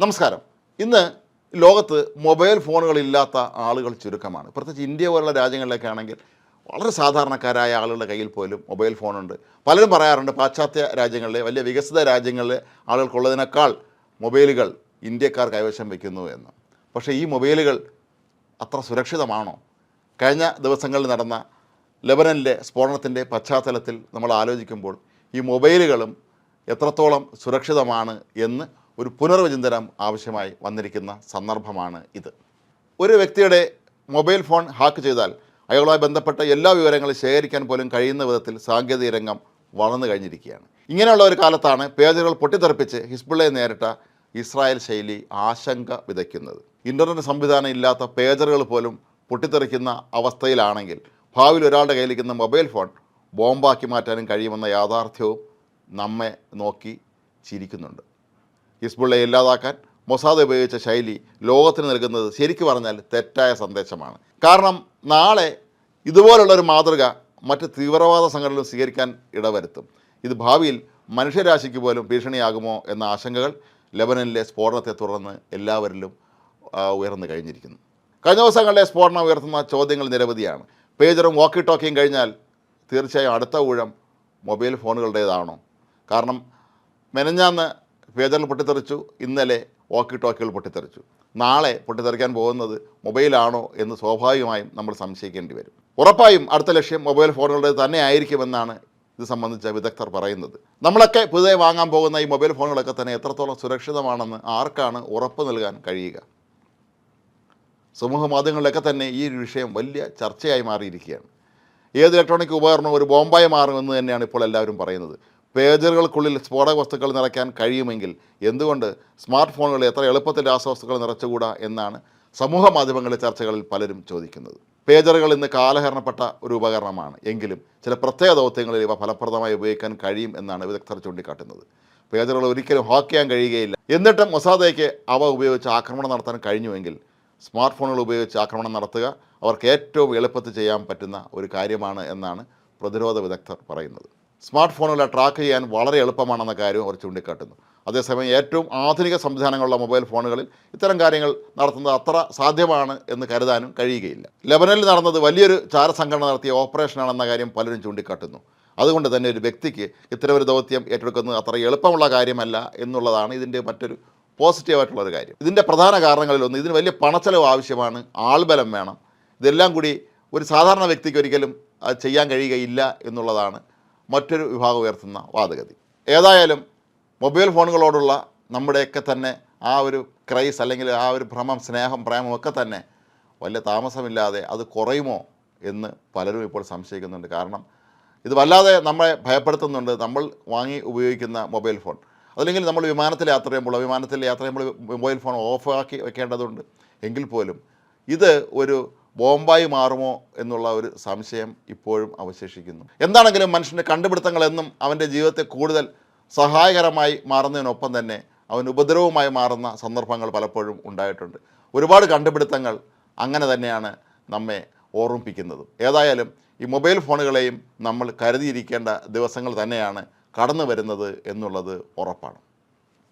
നമസ്കാരം. ഇന്ന് ലോകത്ത് മൊബൈൽ ഫോണുകളില്ലാത്ത ആളുകൾ ചുരുക്കമാണ്. പ്രത്യേകിച്ച് ഇന്ത്യ പോലുള്ള രാജ്യങ്ങളിലൊക്കെ ആണെങ്കിൽ വളരെ സാധാരണക്കാരായ ആളുകളുടെ കയ്യിൽ പോലും മൊബൈൽ ഫോണുണ്ട്. പലരും പറയാറുണ്ട് പാശ്ചാത്യ രാജ്യങ്ങളിലെ വലിയ വികസിത രാജ്യങ്ങളിലെ ആളുകൾക്കുള്ളതിനേക്കാൾ മൊബൈലുകൾ ഇന്ത്യക്കാർ കൈവശം വയ്ക്കുന്നു എന്ന്. പക്ഷേ ഈ മൊബൈലുകൾ അത്ര സുരക്ഷിതമാണോ? കഴിഞ്ഞ ദിവസങ്ങളിൽ നടന്ന ലെബനനിലെ സ്ഫോടനത്തിന്റെ പശ്ചാത്തലത്തിൽ നമ്മൾ ആലോചിക്കുമ്പോൾ ഈ മൊബൈലുകളും എത്രത്തോളം സുരക്ഷിതമാണ് എന്ന് ഒരു പുനർവിചിന്തനം ആവശ്യമായി വന്നിരിക്കുന്ന സന്ദർഭമാണ് ഇത്. ഒരു വ്യക്തിയുടെ മൊബൈൽ ഫോൺ ഹാക്ക് ചെയ്താൽ അയാളുമായി ബന്ധപ്പെട്ട എല്ലാ വിവരങ്ങളും ശേഖരിക്കാൻ പോലും കഴിയുന്ന വിധത്തിൽ സാങ്കേതിക രംഗം വളർന്നു കഴിഞ്ഞിരിക്കുകയാണ്. ഇങ്ങനെയുള്ള ഒരു കാലത്താണ് പേജുകൾ പൊട്ടിത്തെറിപ്പിച്ച് ഹിസ്ബുള്ളയെ നേരിട്ട ഇസ്രായേൽ ശൈലി ആശങ്ക വിതയ്ക്കുന്നത്. ഇന്റർനെറ്റ് സംവിധാനം ഇല്ലാത്ത പേജറുകൾ പോലും പൊട്ടിത്തെറിക്കുന്ന അവസ്ഥയിലാണെങ്കിൽ ഭാവിയിൽ ഒരാളുടെ കയ്യിലിരിക്കുന്ന മൊബൈൽ ഫോൺ ബോംബാക്കി മാറ്റാനും കഴിയുമെന്ന യാഥാർത്ഥ്യവും നമ്മെ നോക്കി ചിരിക്കുന്നുണ്ട്. ഹിസ്ബുള്ളയെ ഇല്ലാതാക്കാൻ മൊസാദ് ഉപയോഗിച്ച ശൈലി ലോകത്തിന് നൽകുന്നത് ശരിക്കു പറഞ്ഞാൽ തെറ്റായ സന്ദേശമാണ്. കാരണം നാളെ ഇതുപോലുള്ള ഒരു മാതൃക മറ്റ് തീവ്രവാദ സംഘടനകളും സ്വീകരിക്കാൻ ഇടവരുത്തും. ഇത് ഭാവിയിൽ മനുഷ്യരാശിക്ക് പോലും ഭീഷണിയാകുമോ എന്ന ആശങ്കകൾ ലെബനനിലെ സ്ഫോടനത്തെ തുടർന്ന് എല്ലാവരിലും ഉയർന്നു കഴിഞ്ഞിരിക്കുന്നു. കഴിഞ്ഞ ദിവസങ്ങളിലെ സ്ഫോടനം ഉയർത്തുന്ന ചോദ്യങ്ങൾ നിരവധിയാണ്. പേജറും വാക്കി ടോക്കിയും കഴിഞ്ഞാൽ തീർച്ചയായും അടുത്ത ഊഴം മൊബൈൽ ഫോണുകളുടേതാണോ? കാരണം മെനഞ്ഞാന്ന് പേജറിൽ പൊട്ടിത്തെറിച്ചു. ഇന്നലെ വാക്കി ടോക്കികൾ പൊട്ടിത്തെറിച്ചു. നാളെ പൊട്ടിത്തെറിക്കാൻ പോകുന്നത് മൊബൈലാണോ എന്ന് സ്വാഭാവികമായും നമ്മൾ സംശയിക്കേണ്ടി വരും. ഉറപ്പായും അടുത്ത ലക്ഷ്യം മൊബൈൽ ഫോണുകളുടെ തന്നെ ആയിരിക്കുമെന്നാണ് ഇത് സംബന്ധിച്ച വിദഗ്ധർ പറയുന്നത്. നമ്മളൊക്കെ പുതിയ വാങ്ങാൻ പോകുന്ന ഈ മൊബൈൽ ഫോണുകളൊക്കെ തന്നെ എത്രത്തോളം സുരക്ഷിതമാണെന്ന് ആർക്കാണ് ഉറപ്പ് നൽകാൻ കഴിയുക? സമൂഹ മാധ്യമങ്ങളിലൊക്കെ തന്നെ ഈ ഒരു വിഷയം വലിയ ചർച്ചയായി മാറിയിരിക്കുകയാണ്. ഏത് ഇലക്ട്രോണിക് ഉപകരണം ഒരു ബോംബായി മാറുമെന്ന് തന്നെയാണ് ഇപ്പോൾ എല്ലാവരും പറയുന്നത്. പേജറുകൾക്കുള്ളിൽ സ്ഫോടക വസ്തുക്കൾ നിറയ്ക്കാൻ കഴിയുമെങ്കിൽ എന്തുകൊണ്ട് സ്മാർട്ട് ഫോണുകളിൽ എത്ര എളുപ്പത്തിൽ രാസവസ്തുക്കൾ നിറച്ചുകൂടാ എന്നാണ് സമൂഹ മാധ്യമങ്ങളിലെ ചർച്ചകളിൽ പലരും ചോദിക്കുന്നത്. പേജറുകൾ ഇന്ന് കാലഹരണപ്പെട്ട ഒരു ഉപകരണമാണ്. എങ്കിലും ചില പ്രത്യേക ദൗത്യങ്ങളിൽ ഇവ ഫലപ്രദമായി ഉപയോഗിക്കാൻ കഴിയും എന്നാണ് വിദഗ്ധർ ചൂണ്ടിക്കാട്ടുന്നത്. പേജറുകൾ ഒരിക്കലും ഹാക്ക് ചെയ്യാൻ കഴിയുകയില്ല. എന്നിട്ടും മൊസാദയ്ക്ക് അവ ഉപയോഗിച്ച് ആക്രമണം നടത്താൻ കഴിഞ്ഞുവെങ്കിൽ സ്മാർട്ട് ഫോണുകൾ ഉപയോഗിച്ച് ആക്രമണം നടത്തുക അവർക്ക് ഏറ്റവും എളുപ്പത്തിൽ ചെയ്യാൻ പറ്റുന്ന ഒരു കാര്യമാണ് എന്നാണ് പ്രതിരോധ വിദഗ്ധർ പറയുന്നത്. സ്മാർട്ട് ഫോണുകളെ ട്രാക്ക് ചെയ്യാൻ വളരെ എളുപ്പമാണെന്ന കാര്യം അവർ ചൂണ്ടിക്കാട്ടുന്നു. അതേസമയം ഏറ്റവും ആധുനിക സംവിധാനങ്ങളുള്ള മൊബൈൽ ഫോണുകളിൽ ഇത്തരം കാര്യങ്ങൾ നടത്തുന്നത് അത്ര സാധ്യമാണ് എന്ന് കരുതാനും കഴിയുകയില്ല. ലെബനനിൽ നടന്നത് വലിയൊരു ചാരസംഘടന നടത്തിയ ഓപ്പറേഷനാണെന്ന കാര്യം പലരും ചൂണ്ടിക്കാട്ടുന്നു. അതുകൊണ്ട് തന്നെ ഒരു വ്യക്തിക്ക് ഇത്തരം ഒരു ദൗത്യം ഏറ്റെടുക്കുന്നത് അത്ര എളുപ്പമുള്ള കാര്യമല്ല എന്നുള്ളതാണ് ഇതിന്റെ മറ്റൊരു പോസിറ്റീവായിട്ടുള്ള ഒരു കാര്യം. ഇതിന്റെ പ്രധാന കാരണങ്ങളിലൊന്ന് ഇതിന് വലിയ പണച്ചെലവ് ആവശ്യമാണ് ആൾബലം വേണം. ഇതെല്ലാം കൂടി ഒരു സാധാരണ വ്യക്തിക്ക് ഒരിക്കലും ചെയ്യാൻ കഴിയുകയില്ല എന്നുള്ളതാണ് മറ്റൊരു വിഭാഗം ഉയർത്തുന്ന വാദഗതി. ഏതായാലും മൊബൈൽ ഫോണുകളോടുള്ള നമ്മുടെയൊക്കെ തന്നെ ആ ഒരു ക്രൈസ് അല്ലെങ്കിൽ ആ ഒരു ഭ്രമം സ്നേഹം പ്രേമം ഒക്കെ തന്നെ വലിയ താമസമില്ലാതെ അത് കുറയുമോ എന്ന് പലരും ഇപ്പോൾ സംശയിക്കുന്നുണ്ട്. കാരണം ഇത് വല്ലാതെ നമ്മളെ ഭയപ്പെടുത്തുന്നുണ്ട്. നമ്മൾ വാങ്ങി ഉപയോഗിക്കുന്ന മൊബൈൽ ഫോൺ. അതല്ലെങ്കിൽ നമ്മൾ വിമാനത്തിൽ യാത്ര ചെയ്യുമ്പോൾ വിമാനത്തിൽ യാത്ര ചെയ്യുമ്പോൾ മൊബൈൽ ഫോൺ ഓഫാക്കി വെക്കേണ്ടതുണ്ട്. എങ്കിൽ പോലും ഇത് ഒരു ബോംബായി മാറുമോ എന്നുള്ള ഒരു സംശയം ഇപ്പോഴും അവശേഷിക്കുന്നു. എന്താണെങ്കിലും മനുഷ്യന്റെ കണ്ടുപിടുത്തങ്ങൾ എന്നും അവന്റെ ജീവിതത്തെ കൂടുതൽ സഹായകരമായി മാറുന്നതിനൊപ്പം തന്നെ അവൻ ഉപദ്രവമായി മാറുന്ന സന്ദർഭങ്ങൾ പലപ്പോഴും ഉണ്ടായിട്ടുണ്ട്. ഒരുപാട് കണ്ടുപിടുത്തങ്ങൾ അങ്ങനെ തന്നെയാണ് നമ്മെ ഓർമ്മിപ്പിക്കുന്നത്. ഏതായാലും ഈ മൊബൈൽ ഫോണുകളെയും നമ്മൾ കരുതിയിരിക്കേണ്ട ദിവസങ്ങൾ തന്നെയാണ് കടന്നു വരുന്നത് എന്നുള്ളത് ഉറപ്പാണ്.